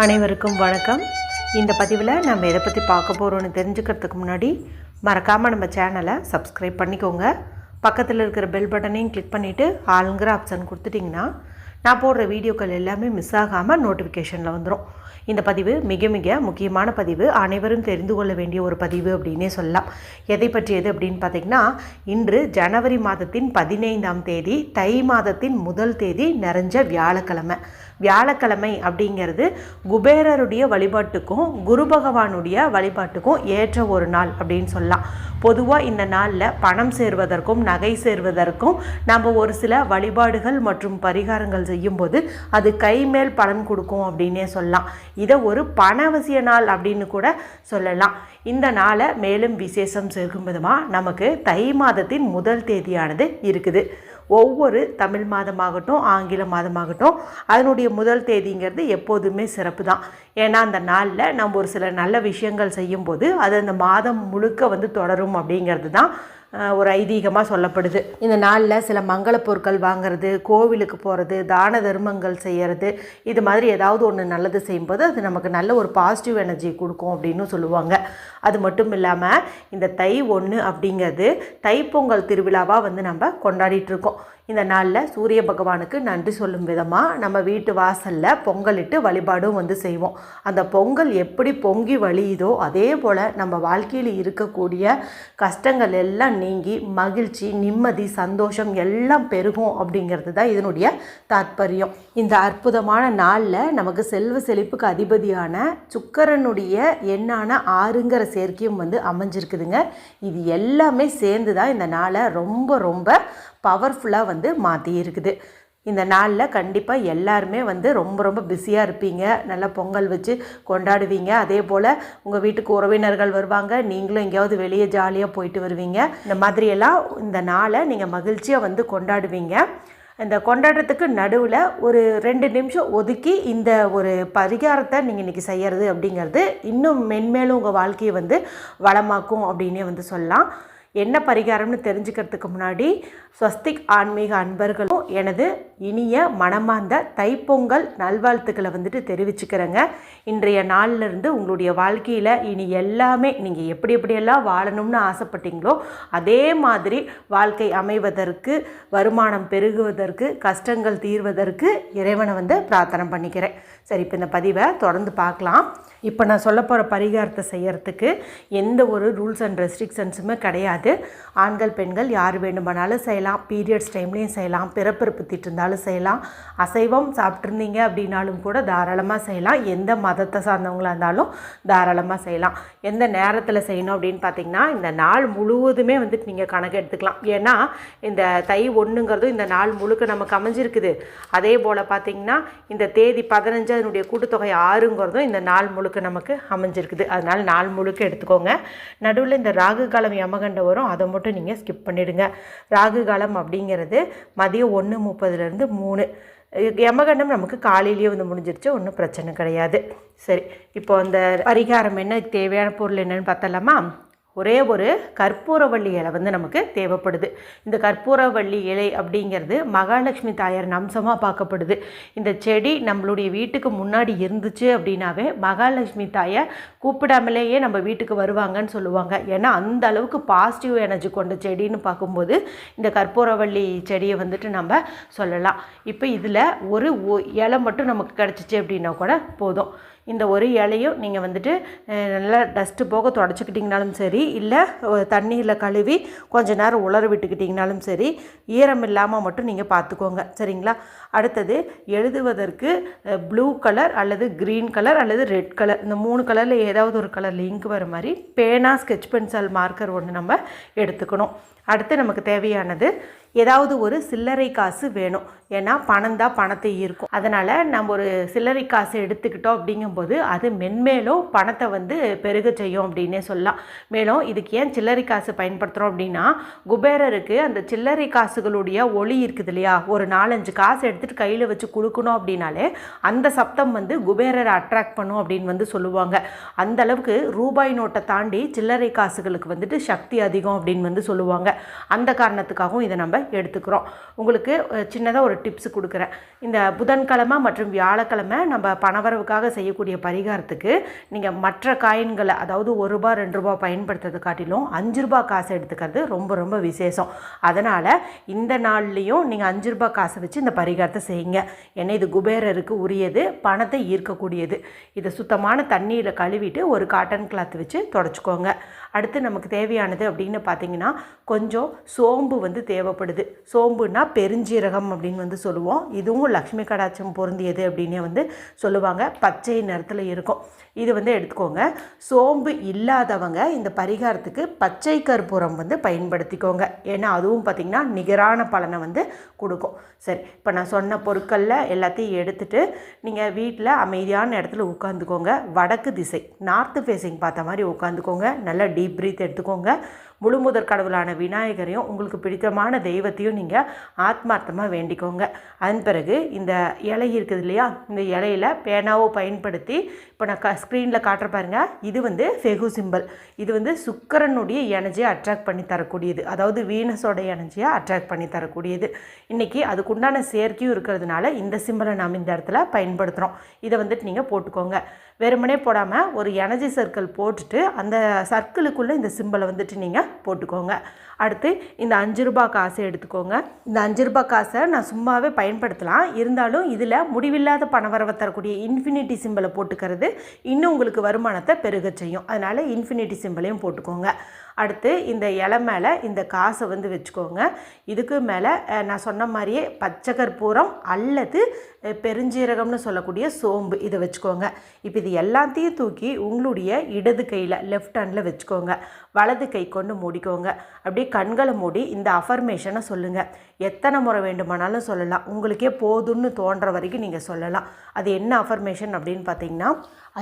அனைவருக்கும் வணக்கம். இந்த பதிவில் நம்ம எதை பற்றி பார்க்க போகிறோன்னு தெரிஞ்சுக்கிறதுக்கு முன்னாடி மறக்காமல் நம்ம சேனலை சப்ஸ்கிரைப் பண்ணிக்கோங்க. பக்கத்தில் இருக்கிற பெல் பட்டனையும் கிளிக் பண்ணிவிட்டு ஆளுங்கிற ஆப்ஷன் கொடுத்துட்டிங்கன்னா நான் போடுற வீடியோக்கள் எல்லாமே மிஸ் ஆகாமல் நோட்டிஃபிகேஷனில் வந்துடும் இந்த பதிவு மிக மிக முக்கியமான பதிவு. அனைவரும் தெரிந்து கொள்ள வேண்டிய ஒரு பதிவு அப்படின்னே சொல்லலாம். எதை பற்றியது அப்படின்னு பார்த்தீங்கன்னா இன்று ஜனவரி மாதத்தின் பதினைந்தாம் தேதி தை மாதத்தின் முதல் தேதி நிறைஞ்ச வியாழக்கிழமை. வியாழக்கிழமை அப்படிங்கிறது குபேரருடைய வழிபாட்டுக்கும் குரு பகவானுடைய வழிபாட்டுக்கும் ஏற்ற ஒரு நாள் அப்படின்னு சொல்லலாம். பொதுவாக இந்த நாளில் பணம் சேர்வதற்கும் நகை சேர்வதற்கும் நம்ம ஒரு சில வழிபாடுகள் மற்றும் பரிகாரங்கள் செய்யும்போது அது கைமேல் பலன் கொடுக்கும் அப்படின்னே சொல்லலாம். இதை ஒரு பணவசிய நாள் அப்படின்னு கூட சொல்லலாம். இந்த நாளை மேலும் விசேஷம் சேர்க்கும் விதமாக நமக்கு தை மாதத்தின் முதல் தேதியானது இருக்குது. ஒவ்வொரு தமிழ் மாதமாகட்டும் ஆங்கில மாதமாகட்டும் அதனுடைய முதல் தேதிங்கிறது எப்போதுமே சிறப்பு தான் ஏன்னா அந்த நாளில் நம்ம ஒரு சில நல்ல விஷயங்கள் செய்யும்போது அது அந்த மாதம் முழுக்க வந்து தொடரும் அப்படிங்கிறது தான் ஒரு ஐதீகமாக சொல்லப்படுது. இந்த நாளில் சில மங்கள பொருட்கள் வாங்குறது கோவிலுக்கு போகிறது தான தர்மங்கள் செய்கிறது இது மாதிரி ஏதாவது ஒன்று நல்லது செய்யும்போது அது நமக்கு நல்ல ஒரு பாசிட்டிவ் எனர்ஜி கொடுக்கும் அப்படின்னு சொல்லுவாங்க. அது மட்டும் இல்லாமல் இந்த தை ஒன்று அப்படிங்கிறது தைப்பொங்கல் திருவிழாவாக வந்து நம்ம கொண்டாடிட்டுருக்கோம் இந்த நாளில் சூரிய பகவானுக்கு நன்றி சொல்லும் விதமாக நம்ம வீட்டு வாசலில் பொங்கலிட்டு வழிபாடும் வந்து செய்வோம். அந்த பொங்கல் எப்படி பொங்கி வழியுதோ அதே போல் நம்ம வாழ்க்கையில் இருக்கக்கூடிய கஷ்டங்கள் எல்லாம் நீங்கி மகிழ்ச்சி நிம்மதி சந்தோஷம் எல்லாம் பெருகும் அப்படிங்கிறது தான் இதனுடைய தாத்பரியம் இந்த அற்புதமான நாளில் நமக்கு செல்வ செழிப்புக்கு அதிபதியான சுக்கரனுடைய எண்ணான ஆறுங்கிற சேர்க்கையும் வந்து அமைஞ்சிருக்குதுங்க. இது எல்லாமே சேர்ந்து தான் இந்த நாளை ரொம்ப ரொம்ப பவர்ஃபுல்லாக வந்து மாற்றி இருக்குது. இந்த நாளில் கண்டிப்பாக எல்லாருமே வந்து ரொம்ப ரொம்ப பிஸியாக இருப்பீங்க. நல்லா பொங்கல் வச்சு கொண்டாடுவீங்க. அதே போல் உங்கள் வீட்டுக்கு உறவினர்கள் வருவாங்க. நீங்களும் எங்கேயாவது வெளியே ஜாலியாக போயிட்டு வருவீங்க. இந்த மாதிரியெல்லாம் இந்த நாளை நீங்கள் மகிழ்ச்சியாக வந்து கொண்டாடுவீங்க. இந்த கொண்டாடுறதுக்கு நடுவில் ஒரு ரெண்டு நிமிஷம் ஒதுக்கி இந்த ஒரு பரிகாரத்தை நீங்கள் இன்றைக்கி செய்கிறது அப்படிங்கிறது இன்னும் மென்மேலும் உங்கள் வாழ்க்கையை வந்து வளமாக்கும் அப்படின்னே வந்து சொல்லலாம். என்ன பரிகாரம்னு தெரிஞ்சுக்கிறதுக்கு முன்னாடி ஸ்வஸ்திக் ஆன்மீக அன்பர்களும் எனது இனிய மனமார்ந்த தைப்பொங்கல் நல்வாழ்த்துக்களை வந்துட்டு தெரிவிச்சுக்கிறேங்க. இன்றைய நாள்லேருந்து உங்களுடைய வாழ்க்கையில் இனி எல்லாமே நீங்கள் எப்படி எப்படியெல்லாம் வாழணும்னு ஆசைப்பட்டீங்களோ அதே மாதிரி வாழ்க்கை அமைவதற்கு வருமானம் பெருகுவதற்கு கஷ்டங்கள் தீர்வதற்கு இறைவனை வந்து பிரார்த்தனை பண்ணிக்கிறேன். சரி இப்போ இந்த பதிவை தொடர்ந்து பார்க்கலாம். இப்போ நான் சொல்ல போகிற பரிகாரத்தை செய்யறதுக்கு எந்த ஒரு ரூல்ஸ் அண்ட் ரெஸ்ட்ரிக்ஷன்ஸுமே கிடையாது. ஆண்கள் பெண்கள் யார் வேண்டுமானாலும் செய்யலாம். பீரியட்ஸ் டைம்லேயும் செய்யலாம். பிறப்பிறப்பு திட்டிருந்தாலும் செய்யலாம். அசைவம் சாப்பிட்ருந்தீங்க அப்படின்னாலும் கூட தாராளமாக செய்யலாம். எந்த மதத்தை சார்ந்தவங்களாக இருந்தாலும் தாராளமாக செய்யலாம். எந்த நேரத்தில் செய்யணும் அப்படின்னு பார்த்தீங்கன்னா இந்த நாள் முழுவதுமே வந்துட்டு நீங்கள் கணக்கு எடுத்துக்கலாம். ஏன்னா இந்த தை ஒன்றுங்கிறதும் இந்த நாள் முழுக்க நமக்கு அமைஞ்சிருக்குது. அதே போல் பார்த்தீங்கன்னா இந்த தேதி பதினஞ்சு அதனுடைய கூட்டுத்தொகை ஆறுங்கிறதும் இந்த நாள் முழுக்க நமக்கு அமைஞ்சிருக்குது. அதனால் நாள் முழுக்க எடுத்துக்கோங்க. நடுவில் இந்த ராகு காலம் யமகண்ட வரும். அதை மட்டும் நீங்கள் ஸ்கிப் பண்ணிவிடுங்க ராகு காலம் அப்படிங்கிறது மதியம் ஒன்று முப்பதுலேருந்து மூணு. யமகண்டம் நமக்கு காலையிலேயே வந்து முடிஞ்சிருச்சு. ஒன்றும் பிரச்சனை கிடையாது. சரி இப்போ அந்த பரிகாரம் என்ன? தேவையான பொருள் என்னன்னு பார்த்தலாமா ஒரே ஒரு கற்பூரவள்ளி இலை வந்து நமக்கு தேவைப்படுது. இந்த கற்பூரவள்ளி இலை அப்படிங்கிறது மகாலட்சுமி தாயாரின் அம்சமாக பார்க்கப்படுது. இந்த செடி நம்மளுடைய வீட்டுக்கு முன்னாடி இருந்துச்சு அப்படின்னாவே மகாலட்சுமி தாயை கூப்பிடாமலேயே நம்ம வீட்டுக்கு வருவாங்கன்னு சொல்லுவாங்க. ஏன்னா அந்த அளவுக்கு பாசிட்டிவ் எனர்ஜி கொண்ட செடின்னு பார்க்கும்போது இந்த கற்பூரவள்ளி செடியை வந்துட்டு நம்ம சொல்லலாம். இப்போ இதில் ஒரு ஒ- இலை மட்டும் நமக்கு கிடச்சிச்சு அப்படின்னா கூட போதும். இந்த ஒரு இலையும் நீங்கள் வந்துட்டு நல்லா டஸ்ட்டு போக தொடச்சிக்கிட்டிங்கனாலும் சரி இல்லை தண்ணியில் கழுவி கொஞ்ச நேரம் உலர விட்டுக்கிட்டிங்கனாலும் சரி ஈரம் இல்லாமல் மட்டும் நீங்கள் பார்த்துக்கோங்க சரிங்களா? அடுத்தது எழுதுவதற்கு ப்ளூ கலர் அல்லது க்ரீன் கலர் அல்லது ரெட் கலர் இந்த மூணு கலரில் ஏதாவது ஒரு கலர் லிங்க் வர மாதிரி பேனா ஸ்கெட்ச் பென்சில் மார்க்கர் ஒன்று நம்ம எடுத்துக்கணும். அடுத்து நமக்கு தேவையானது ஏதாவது ஒரு சில்லறை காசு வேணும். ஏன்னா பணம் தான் பணத்தை ஈர்க்கும். அதனால் நம்ம ஒரு சில்லறை காசு எடுத்துக்கிட்டோம் அப்படிங்கும்போது அது மென்மேலும் பணத்தை வந்து பெருக செய்யும் அப்படின்னே சொல்லலாம். மேலும் இதுக்கு ஏன் சில்லறை காசு பயன்படுத்துகிறோம் அப்படின்னா குபேரருக்கு அந்த சில்லறை காசுகளுடைய ஒளி இருக்குது இல்லையா? ஒரு நாலஞ்சு காசு எடுத்துகிட்டு கையில் வச்சு கொடுக்கணும் அப்படின்னாலே அந்த சப்தம் வந்து குபேரரை அட்ராக்ட் பண்ணும் அப்படின்னு வந்து சொல்லுவாங்க. அந்த அளவுக்கு ரூபாய் நோட்டை தாண்டி சில்லறை காசுகளுக்கு வந்துட்டு சக்தி அதிகம் அப்படின்னு வந்து சொல்லுவாங்க. அந்த காரணத்துக்காகவும் இதை நம்ம எடுத்துக்கிறோம். உங்களுக்கு சின்னதாக ஒரு டிப்ஸ் கொடுக்குறேன். இந்த புதன்கிழமை மற்றும் வியாழக்கிழமை நம்ம பணவரவுக்காக செய்யக்கூடிய பரிகாரத்துக்கு நீங்கள் மற்ற காயின்களை அதாவது ஒரு ரூபா ரெண்டு ரூபா பயன்படுத்துறதை காட்டிலும் அஞ்சு ரூபா காசு எடுத்துக்கிறது ரொம்ப ரொம்ப விசேஷம். அதனால் இந்த நாள்லேயும் நீங்கள் அஞ்சு ரூபா காசை வச்சு இந்த பரிகாரத்தை செய்யுங்க. ஏன்னா இது குபேரருக்கு உரியது பணத்தை ஈர்க்கக்கூடியது. இதை சுத்தமான தண்ணியில் கழுவிட்டு ஒரு காட்டன் கிளாத் வச்சு தொடச்சிக்கோங்க. அடுத்து நமக்கு தேவையானது அப்படின்னு பார்த்தீங்கன்னா கொஞ்சம் சோம்பு வந்து தேவைப்படுது. சோம்புனா பெருஞ்சீரகம் அப்படின்னு வந்து சொல்லுவோம். இதுவும் லக்ஷ்மி கடாட்சம் பொருந்தியது அப்படின்னே வந்து சொல்லுவாங்க. பச்சை நிறத்தில் இருக்கும். இது வந்து எடுத்துக்கோங்க. சோம்பு இல்லாதவங்க இந்த பரிகாரத்துக்கு பச்சை கற்பூரம் வந்து பயன்படுத்திக்கோங்க. ஏன்னா அதுவும் பார்த்திங்கன்னா நிகரான பலனை வந்து கொடுக்கும். சரி இப்போ நான் சொன்ன பொருட்களில் எல்லாத்தையும் எடுத்துகிட்டு நீங்கள் வீட்டில் அமைதியான இடத்துல உட்காந்துக்கோங்க வடக்கு திசை நார்த்து ஃபேஸிங் பார்த்த மாதிரி உட்காந்துக்கோங்க நல்லா டீப் ப்ரீத் எடுத்துக்கோங்க. முழுமுதற் கடவுளான விநாயகரையும் உங்களுக்கு பிடித்தமான தெய்வத்தையும் நீங்கள் ஆத்மார்த்தமாக வேண்டிக்கோங்க. அதன் பிறகு இந்த இலை இருக்குது இல்லையா? இந்த இலையில் பேனாவோ பயன்படுத்தி இப்போ நான் க ஸ்க்ரீனில் காட்டுற பாருங்க. இது வந்து ஃபெகு சிம்பிள் இது வந்து சுக்கரனுடைய எனர்ஜியை அட்ராக்ட் பண்ணி தரக்கூடியது. அதாவது வீனஸோட எனர்ஜியை அட்ராக்ட் பண்ணி தரக்கூடியது. இன்றைக்கி அதுக்குண்டான செயற்கையும் இருக்கிறதுனால இந்த சிம்பிளை நாம் இந்த இடத்துல பயன்படுத்துகிறோம் இதை வந்துட்டு நீங்கள் போட்டுக்கோங்க. வெறுமனே போடாமல் ஒரு எனர்ஜி சர்க்கிள் போட்டுட்டு அந்த சர்க்கிளுக்குள்ளே இந்த சிம்பிளை வந்துட்டு நீங்கள் போட்டுக்கோங்க. அடுத்து இந்த அஞ்சு ரூபா காசை எடுத்துக்கோங்க. இந்த அஞ்சு ரூபா காசை நான் சும்மாவே பயன்படுத்தலாம். இருந்தாலும் இதில் முடிவில்லாத பணவரவை தரக்கூடிய இன்ஃபினிட்டி சிம்பிளை போட்டுக்கிறது இன்னும் உங்களுக்கு வருமானத்தை பெருக செய்யும். அதனால் இன்ஃபினிட்டி சிம்பிளையும் போட்டுக்கோங்க. அடுத்து இந்த இலை மேலே இந்த காசை வந்து வச்சுக்கோங்க. இதுக்கு மேலே நான் சொன்ன மாதிரியே பச்சை கற்பூரம் அல்லது பெருஞ்சீரகம்னு சொல்லக்கூடிய சோம்பு இதை வச்சுக்கோங்க. இப்போ இது எல்லாத்தையும் தூக்கி உங்களுடைய இடது கையில் லெஃப்ட் ஹேண்டில் வச்சுக்கோங்க. வலது கை கொண்டு மூடிக்கோங்க. அப்படியே கண்களை மூடி இந்த அஃபர்மேஷனை சொல்லுங்கள் எத்தனை முறை வேண்டுமானாலும் சொல்லலாம். உங்களுக்கே போதும்னு தோன்ற வரைக்கும் நீங்கள் சொல்லலாம். அது என்ன அஃபர்மேஷன் அப்படின்னு பார்த்தீங்கன்னா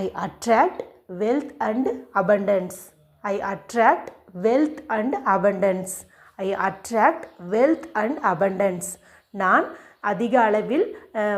I attract wealth and abundance I attract wealth and abundance I attract wealth and abundance நான் அதிக அளவில்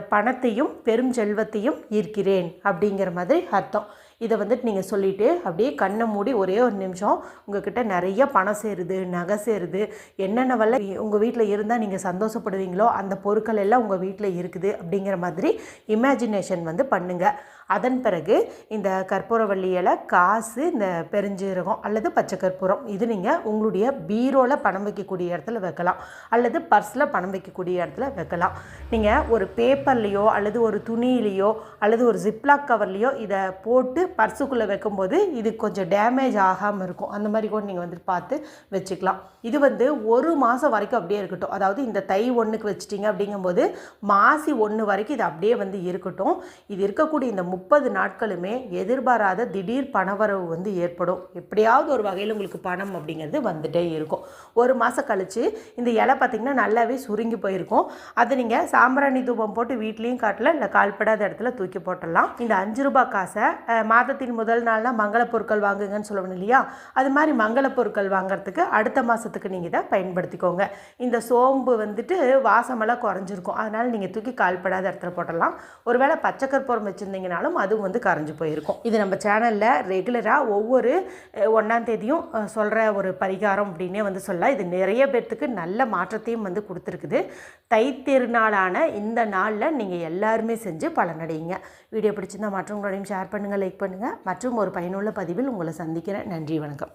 பணத்தையும் பெரும் செல்வத்தையும் ஈர்க்கிறேன் அப்படிங்கிற மாதிரி அர்த்தம். இதை வந்துட்டு நீங்கள் சொல்லிவிட்டு அப்படியே கண்ணை மூடி ஒரே ஒரு நிமிஷம் உங்ககிட்ட நிறைய பணம் சேருது நகை சேருது என்னென்ன உங்கள் வீட்டில் இருந்தால் நீங்கள் சந்தோஷப்படுவீங்களோ அந்த பொருட்கள் எல்லாம் உங்கள் வீட்டில் இருக்குது அப்படிங்கிற மாதிரி இமேஜினேஷன் வந்து பண்ணுங்கள் அதன் பிறகு இந்த கற்பூரவள்ளி இலை காசு இந்த பெருஞ்சீரகம் அல்லது பச்சை கற்பூரம் இது நீங்கள் உங்களுடைய பீரோவில் பணம் வைக்கக்கூடிய இடத்துல வைக்கலாம். அல்லது பர்ஸில் பணம் வைக்கக்கூடிய இடத்துல வைக்கலாம். நீங்கள் ஒரு பேப்பர்லேயோ அல்லது ஒரு துணியிலையோ அல்லது ஒரு ஜிப்லாக் கவர்லேயோ இதை போட்டு பர்ஸுக்குள்ளே வைக்கும்போது இது கொஞ்சம் டேமேஜ் ஆகாமல் இருக்கும். அந்த மாதிரி கூட நீங்கள் வந்துட்டு பார்த்து வச்சுக்கலாம். இது வந்து ஒரு மாதம் வரைக்கும் அப்படியே இருக்கட்டும். அதாவது இந்த தை ஒன்றுக்கு வச்சிட்டிங்க அப்படிங்கும்போது மாசி ஒன்று வரைக்கும் இது அப்படியே வந்து இருக்கட்டும். இது இருக்கக்கூடிய இந்த முப்பது முப்பது நாட்களுமே எதிர்பாராத திடீர் பணவரவு வந்து ஏற்படும். எப்படியாவது ஒரு வகையில் உங்களுக்கு பணம் அப்படிங்கிறது வந்துகிட்டே இருக்கும். ஒரு மாதம் கழித்து இந்த இலை பார்த்திங்கன்னா நல்லாவே சுருங்கி போயிருக்கும். அதை நீங்கள் சாம்பிராணி தூபம் போட்டு வீட்லேயும் காட்டல இல்லை கால்படாத இடத்துல தூக்கி போட்டுடலாம். இந்த அஞ்சு ரூபாய் காசை மாதத்தின் முதல் நாள்னால் மங்கள பொருட்கள் வாங்குங்கன்னு சொல்லணும் இல்லையா? அது மாதிரி மங்கள பொருட்கள் வாங்குறதுக்கு அடுத்த மாதத்துக்கு நீங்கள் இதை பயன்படுத்திக்கோங்க. இந்த சோம்பு வந்துட்டு வாசமெல்லாம் குறைஞ்சிருக்கும். அதனால் நீங்கள் தூக்கி கால்படாத இடத்துல போட்டலாம் ஒருவேளை பச்சை கற்பூரம் வச்சுருந்தீங்கனாலும் இருந்தாலும் அதுவும் வந்து கரைஞ்சி போயிருக்கும். இது நம்ம சேனலில் ரெகுலராக ஒவ்வொரு ஒன்றாம் தேதியும் சொல்கிற ஒரு பரிகாரம் அப்படின்னே வந்து சொல்லலாம். இது நிறைய பேர்த்துக்கு நல்ல மாற்றத்தையும் வந்து கொடுத்துருக்குது. தை திருநாளான இந்த நாளில் நீங்கள் எல்லாருமே செஞ்சு பலனடையுங்க. வீடியோ பிடிச்சிருந்தால் மற்றவங்களோடையும் ஷேர் பண்ணுங்கள் லைக் பண்ணுங்கள் மற்றும் ஒரு பயனுள்ள பதிவில் உங்களை சந்திக்கிறேன். நன்றி வணக்கம்.